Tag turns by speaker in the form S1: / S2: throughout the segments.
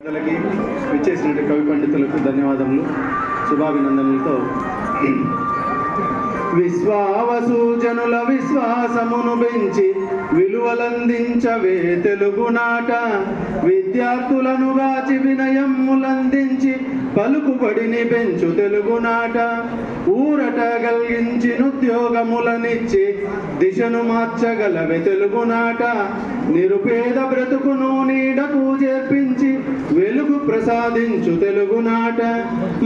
S1: పెద్దలకి విచ్చేసినట్టు కవి పండితులకు ధన్యవాదములు. శుభాభినందనలతో. విశ్వావసూచనుల విశ్వాసమును పెంచి విలువలందించవే తెలుగునాట విద్యార్థులను గాచి వినయములందించి పలుకుబడిని పెంచు తెలుగునాట ఊరట కలిగించి ఉద్యోగములనిచ్చి దిశను మార్చగలవే తెలుగునాట నిరుపేద బ్రతుకును నీడకు చేర్పించి వెలుగు ప్రసాదించు తెలుగునాట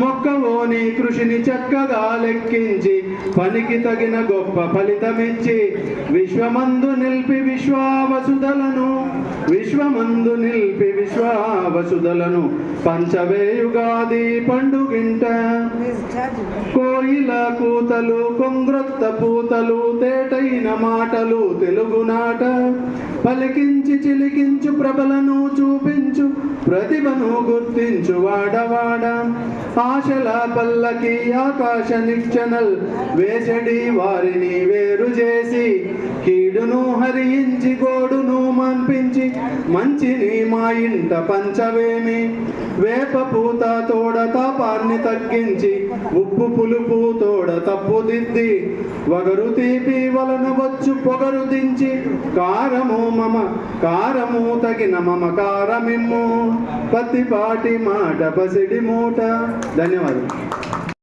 S1: మొక్కవోని కృషిని చక్కగా లెక్కించి పనికి తగిన గొప్ప ఫలితమిచ్చి విశ్వమందు నిలిపి విశ్వావసుదలను విశ్వమందు నిలిపి విశ్వావసుదలను పంచవేయుగాది పండుగింట కోయిల కూతలు కొంగ్రొత్త పూతలు తేటైన మాటలు తెలుగునాట పలికించి చిలికించు ప్రభలను చూపించు ప్రతిభను గుర్తించు వాడవాడ ఆశల పల్లకి ఆకాశ నిక్షనల్ వేసడి వారిని వేరు చేసి కీడును హరించి గోడు మంపించి మంచిని మా ఇంట పంచవేమి? వేప పూత తోడ తాపాన్ని తగ్గించి ఉప్పు పులుపు తోడ తప్పు దిద్ది వగరు తీపి వలన వచ్చు పొగరు దించి కారము మమ కారము తగిన మమ కారమిమ్ము. పత్తిపాటి మాట పసిడి మూట. ధన్యవాదాలు.